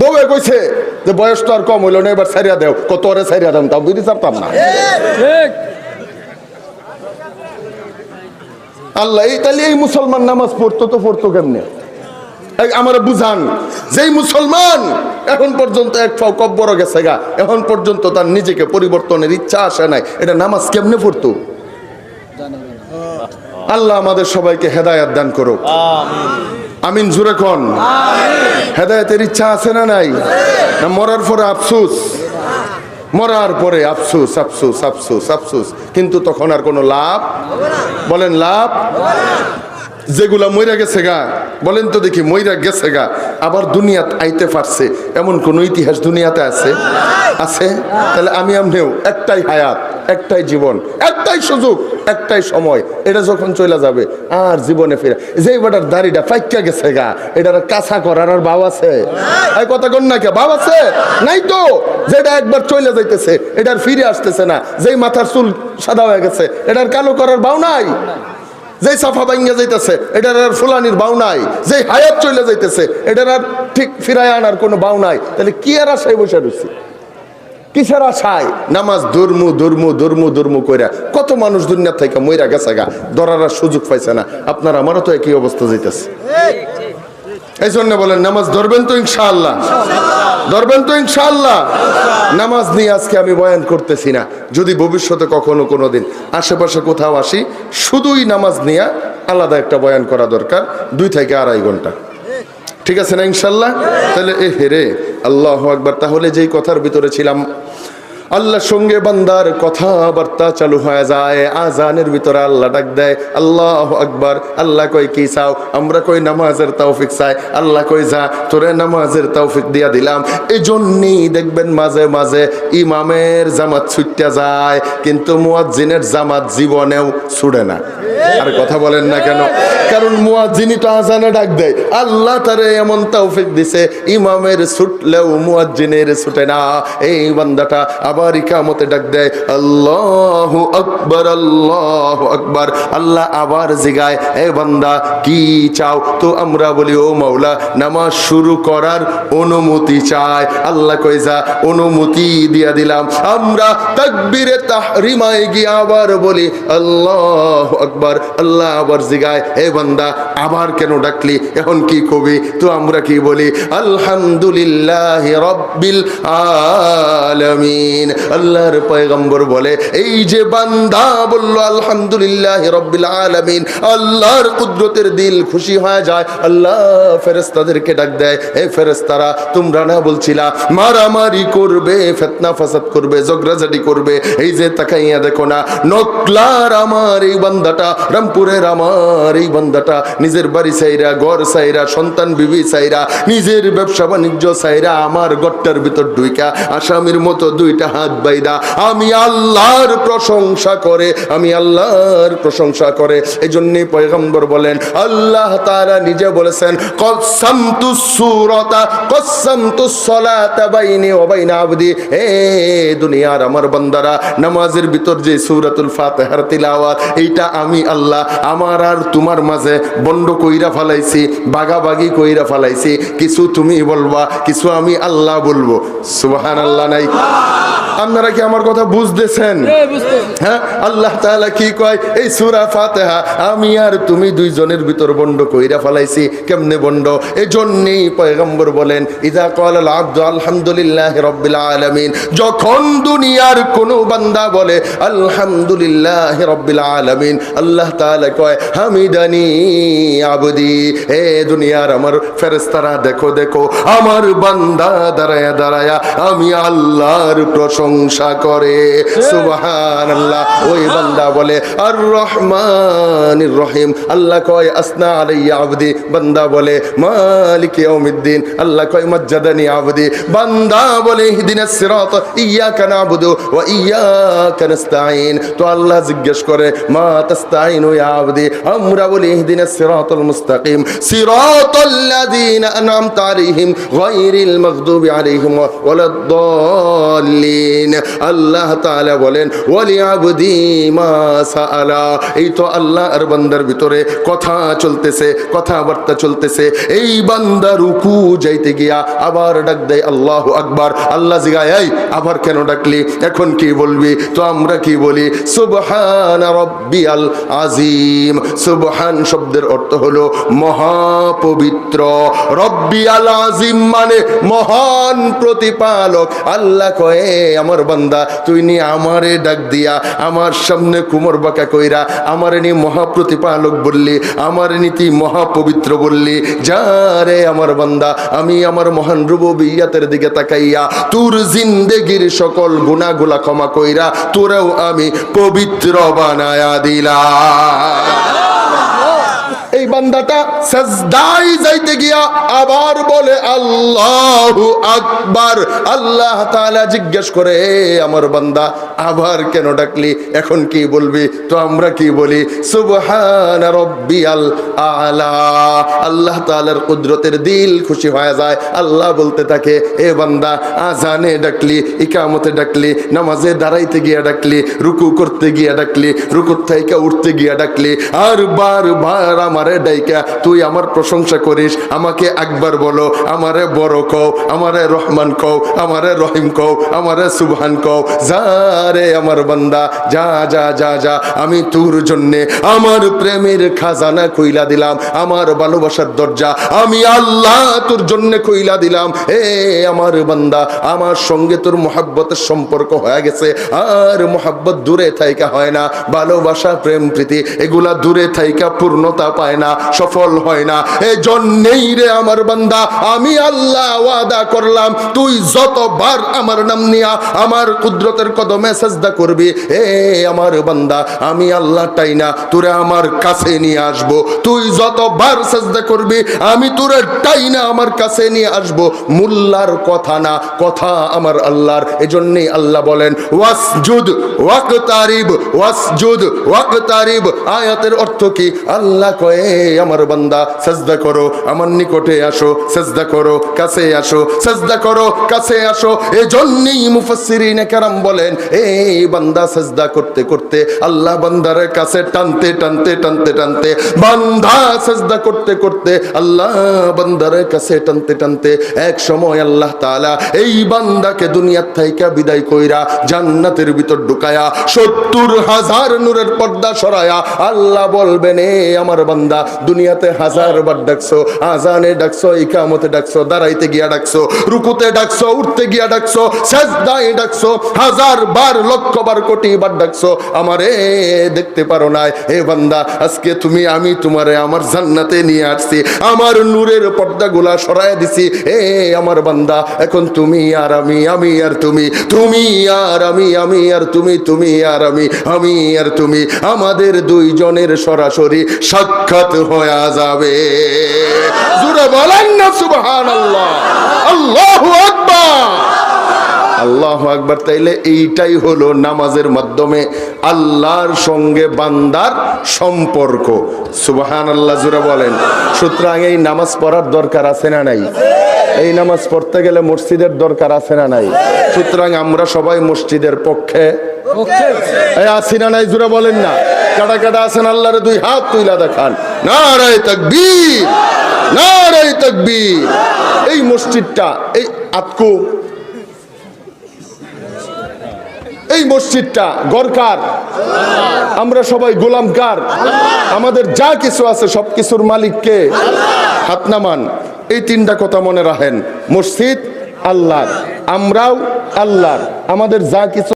বউয়ে কইছে যে বয়স তো আর কম হইল না এবার সারিয়া দেও। কত ওরে সারিয়া দাম তাও বিড়ি চাপতাম না। ঠিক। আল্লাহ এই তাহলে এই মুসলমান নামাজ পড়তো তো পড়তো কেমনে? এই আমার বুঝান যেই মুসলমান এখন পর্যন্ত এক ফাও কব্বর গেছে গা এখন পর্যন্ত তার নিজেকে পরিবর্তনের ইচ্ছা আসে নাই এটা নামাজ কেমনে পড়তো? আল্লাহ আমাদের সবাইকে হেদায়াত দান করো আমিন জুরে কন। হেদায়তের ইচ্ছা আছে না নাই? না মরার পরে আফসুস? মরার পরে আফসুস আফসুস আফসুস আফসুস। কিন্তু তখন আর কোনো লাভ? বলেন লাভ? যেগুলা মইরা গেছে গা বলেন তো দেখি মইরা গেছে গা আবার দুনিয়াত আইতে পারছে। এমন কোন ইতিহাস দুনিয়াতে আছে? আছে? তাহলে আমি আমনেও একটাই হায়াত। একটাই জীবন, একটাই সুযোগ, একটাই সময়, এটা যখন চলে যাবে, আর জীবনে ফিরে যে বেটার দাড়িটা ফাইকা গেছে গা, এটার কাঁচা করার আর ভাব আছে। এই কথা কন না কে ভাব আছে? নাই তো। যেটা একবার চলে যাইতেছে, এটার ফিরে আসতেছে না। যেই মাথার চুল সাদা হয়ে গেছে, এটার কালো করার বাউ নাই। যেই সাফা ভাঙ্গা যাইতেছে, এটার আর ফুলানির বাউ নাই। যেই হায়াত চলে যাইতেছে, এটার আর ঠিক ফিরায় আনার কোনো বাউ নাই। তাহলে কি আর আশায় বসে রয়েছে কিসের আশায়? নামাজ ধর্মু ধর্মু ধর্মু ধর্মু কইরা কত মানুষ দুনিয়া থেকে মইরা গেছে গা, ধরার সুযোগ পাইছে না। আপনার, আমারও তো একই অবস্থা যাইতেছে। এই জন্য বলেন, নামাজ ধরবেন তো ইনশাআল্লাহ। ধরবেন তো ইনশাআল্লাহ। নামাজ নিয়ে আজকে আমি বয়ান করতেছি না। যদি ভবিষ্যতে কখনো কোনো দিন আশেপাশে কোথাও আসি, শুধুই নামাজ নিয়ে আলাদা একটা বয়ান করা দরকার, দুই থেকে আড়াই ঘণ্টা। ঠিক আছে না ইনশাল্লাহ তাহলে এ হেরে আল্লাহ একবার তাহলে যেই কথার ভিতরে ছিলাম আল্লাহর সঙ্গে বান্দার কথাবার্তা চালু হয়ে যায়, আজানের ভিতরে আল্লাহ ডাক দেয়, আল্লাহ আকবার, আল্লাহ কই কি চাও? আমরা কই নামাজের তৌফিক চাই? আল্লাহ কই যা, তোরে নামাজের তৌফিক দিয়া দিলাম। এই জন্যই দেখবেন মাঝে মাঝে ইমামের জামাত ছুটতে যায়, কিন্তু মুয়াজ্জিনের জামাত জীবনেও ছুড়ে না। আর কথা বলেন না কেন? কারণ মুয়াজ্জিনই তো আজানে ডাক দেয়, আল্লাহ তারে এমন তৌফিক দিছে, ইমামের ছুটলেও মুয়াজ্জিনের ছুটে না। এই বান্দাটা আবার ইকামতে ডাক দেয়, আল্লাহ আকবর, আল্লাহ আকবার। আল্লাহ আবার জিগায়, এ বান্দা, কি চাও? তো আমরা বলি, ও মাওলা, নামাজ শুরু করার অনুমতি চাই। আল্লাহ কই যা, অনুমতি দিয়া দিলাম। আমরা তাকবীরে তাহরিমায় গিয়ে আবার বলি, আল্লাহ আকবার। আল্লাহ আবার জিগায়, এ বান্দা, আবার কেন ডাকলি? এখন কি কবি? তো আমরা কি বলি, আলহামদুলিল্লাহ রব্বিল আলামিন। আল্লাহর পয়গম্বর বলে, এই যে বান্দা বলল, আলহামদুলিল্লাহ রব্বিল আলামিন, আল্লাহর কুদরতের দিল খুশি হয়ে যায়, আল্লাহ ফেরেশতাদেরকে ডাক দেয়, এ ফেরেশতারা, তোমরা না বলছিলা, মারামারি করবে, ফেতনা ফাসাদ করবে, ঝগড়াঝাটি করবে, এই যে তাকাইয়া দেখো না, নকলার আমার এই বান্দাটা, রামপুরের আমার এই বান্দাটা, নিজের বাড়ি সাইরা ঘর সাইরা সন্তান বিবি সাইরা নিজের ব্যবসা বাণিজ্য সাইরা আমার গট্টার ভিতর ঢুইকা, আসামির মতো দুইটা হাত বাইদা। আমি আল্লাহর প্রশংসা করে, আমি আল্লাহর প্রশংসা করে। এই জন্যই পয়গম্বর বলেন, আল্লাহ তারা নিজে বলেছেন কসামতু সূরাতা কসামতু সলাতা বাইনি হে দুনিয়ার আমার বান্দারা, নামাজের ভিতর যে সূরাতুল ফাতিহার তিলাওয়াত, এইটা আমি আল্লাহ আমার আর তোমার মাঝে বন্ড কইরা ফালাইছি, বাগাবাগি কইরা ফালাইছি। কিছু তুমি বলবা, কিছু আমি আল্লাহ বলব। সুবহানাল্লাহ নাই? আপনারা কি আমার কথা বুঝতেছেন? হ্যাঁ আল্লাহ তাআলা কি কয়? এই সূরা ফাতিহা আমি আর তুমি দুইজনের ভিতর বন্ড কইরা ফলাইছি। কেমনে বন্ড? এই জন্যই পয়গম্বর বলেন ইজা ক্বালাল আব্দু আলহামদুলিল্লাহ রাব্বিল আলামিন। যখন দুনিয়ার কোন বান্দা বলে আলহামদুলিল্লাহ রাব্বিল আলামিন আল্লাহ তাআলা কয় হামিদানি আবদি হে দুনিয়ার আমার ফেরেশতারা দেখো দেখো আমার বান্দা দাঁড়ায়া দাঁড়ায়া আমি আল্লাহর প্রশংসা করে। সুবহানাল্লাহ। ওই বান্দা বলে আর রহমানির রহিম আল্লাহ কয় আসনা আলাইয়া আবদি। বান্দা বলে মালিক ইয়াউমিদ্দিন। আল্লাহ কয় মজ্জাদানি আবদি। বান্দা বলে ইহদিনাস সিরাত ইয়াকা নাবুদু ওয়া ইয়াকা নাস্তাইন তো আল্লাহ জিজ্ঞেস করে মা তাস্তাইনু ইয়া আবদি? আমরা বলি ইহদিনাস সিরাতাল মুস্তাকিম। সিরাতাল্লাযীনা আনআমতা আলাইহিম গায়রিল মাগদুবি আলাইহিম ওয়ালাদ-দাল্লিন আলামিন আল্লাহ তাআলা বলেন ওয়ালি আবদি মা সাআলা। এই তো আল্লাহ আর বান্দার ভিতরে কথা চলতেছে, কথাবার্তা চলতেছে। এই বান্দা রুকু যাইতে গিয়া আবার ডাক দেয়, আল্লাহ আকবার। আল্লাহ জিগায়, এই, আবার কেন ডাকলি? এখন কি বলবি? তো আমরা কি বলি? সুবহান রব্বিয়াল আজিম সুবহান শব্দের অর্থ হলো মহাপবিত্র। রব্বিয়াল আজিম মানে মহান প্রতিপালক। আল্লাহ কয়ে আমার বান্দা, তুই নি আমারে ডাক দিয়া, আমার সামনে কুমর বাঁকা কইরা, আমার নি মহাপ্রতিপালক বললি, আমার নীতি মহাপবিত্র বললি। যা রে আমার বান্দা, আমি আমার মহান রুববিয়াতের দিকে তাকাইয়া, তোর জিন্দেগির সকল গুনাহগুলা ক্ষমা কইরা, তোরাও আমি পবিত্র বানায়া এই বান্দাটা সাজদাই যাইতে গিয়া আবার বলে, আল্লাহু আকবার। আল্লাহ তাআলা জিজ্ঞেস করে আমার বান্দা, আবার কেন ডাকলি? এখন কি বলবি? তো আমরা কি বলি? সুবহান রব্বিয়াল আলা। আল্লাহ তাআলার কুদরতের দিল খুশি হয়ে যায়। আল্লাহ বলতে থাকে, এ বান্দা, আজানে ডাকলি, ইকামতে ডাকলি, নামাজে দাঁড়াইতে গিয়া ডাকলি, রুকু করতে গিয়া ডাকলি, রুকুর থেকে উঠতে গিয়া ডাকলি, আর বার বার আমারে ডাইকা, তুই আমার প্রশংসা করিস, আমাকে একবার বলো, আমারে বড় কও, আমারে রহমান কও, আমারে রহিম কও, আমারে সুবহান কও। যা রে আমার বান্দা, যা যা যা যা, আমি তোর জন্যে আমার প্রেমের খাজানা কইলা দিলাম, আমার ভালোবাসার দরজা আমি আল্লাহ তোর জন্য কইলা দিলাম। এ আমার বান্দা, আমার সঙ্গে তোর মোহাব্বতের সম্পর্ক হয়ে গেছে, আর মোহাব্বত দূরে থাইকা হয় না, ভালোবাসা, প্রেম, প্রীতি, এগুলা দূরে থাইকা পূর্ণতা পায় না। সফল হয় না। এই জন্যেই রে আমার বান্দা, আমি আল্লাহ ওয়াদা করলাম, তুই যতবার আমার নাম নিয়া আমার কুদরতের কদমে সাজদা করবি, এ আমার বান্দা, আমি আল্লাহ তাই না, তোরে আমার কাছে নিয়ে আসব। তুই যতবার সাজদা করবি, আমি তোরে তাই না আমার কাছে নিয়ে আসব। মুল্লার কথা না, কথা আমার আল্লাহর, এজন্যই আল্লাহ বলেন, ওয়াসজুদ, ওয়াকতারিব ওয়াসজুদ, ওয়াকতারিব। আয়াতের অর্থ কি? আল্লাহ কয়ে আমার বান্দা, সাজদা করো। আমার নিকটে আসো, সাজদা করো, কাছে আসো, সাজদা করো, কাছে আসো। এজন্যই মুফাসসিরিনে কেরাম বলেন, এই বান্দা সাজদা করতে করতে আল্লাহ বান্দার কাছে টানতে টানতে টানতে টানতে, বান্দা সাজদা করতে করতে আল্লাহ বান্দার কাছে টানতে টানতে, এক সময় আল্লাহ তাআলা এই বান্দাকে দুনিয়ার থাইকা বিদায় কইরা জান্নাতের ভিতর ঢুকায়া সত্তর হাজার নূরের পর্দা সরায়া আল্লাহ বলবেন, এ আমার বান্দা দুনিয়াতে হাজার বার ডাকছো, আজানে ডাকছো, ইকামতে ডাকছো, দাঁড়াইতে গিয়া ডাকছো, রুকুতে ডাকছো, উঠতে গিয়া ডাকছো, সেজদায় ডাকছো, হাজার বার, লক্ষ বার, কোটি বার ডাকছো, আমারে দেখতে পারো না এ বান্দা, আজকে তুমি, আমি তোমারে আমার জান্নাতে নিয়ে আসছি, আমার নূরের পর্দাগুলা সরায় দিছি। এ আমার বান্দা, এখন তুমি আর আমি আমি আর তুমি তুমি আর আমি আমি আর তুমি তুমি আর আমি আমি আর তুমি, আমাদের দুইজনের সরাসরি সাক্ষাৎ হয়ে যাবে। জুড়ে বলেন না সুবহানাল্লাহ। আল্লাহু আকবার। আল্লাহ আকবার তাইলে এইটাই হলো নামাজের মাধ্যমে আল্লাহর সঙ্গে বান্দার সম্পর্ক। সুবাহান আল্লাহ জুড়ে বলেন। সুতরাং এই নামাজ পড়ার দরকার আছে না নাই? এই নামাজ পড়তে গেলে মসজিদের দরকার আছে না নাই? সুতরাং আমরা সবাই মসজিদের পক্ষে। আছি না নাই? জুড়ে বলেন না। কাটা কাটা আছেন? আল্লাহরে দুই হাত তুইলা দেখান। না রায় তকবীর না রায় তকবীর। এই মসজিদটা, এই আতকু, এই মসজিদটা গরকার আমরা সবাই গোলামকার আমাদের যা কিছু আছে সব কিছুর মালিককে হাত নামান। এই তিনটা কথা মনে রাখেন। মসজিদ আল্লাহর, আমরাও আল্লাহর। আমাদের যা কিছু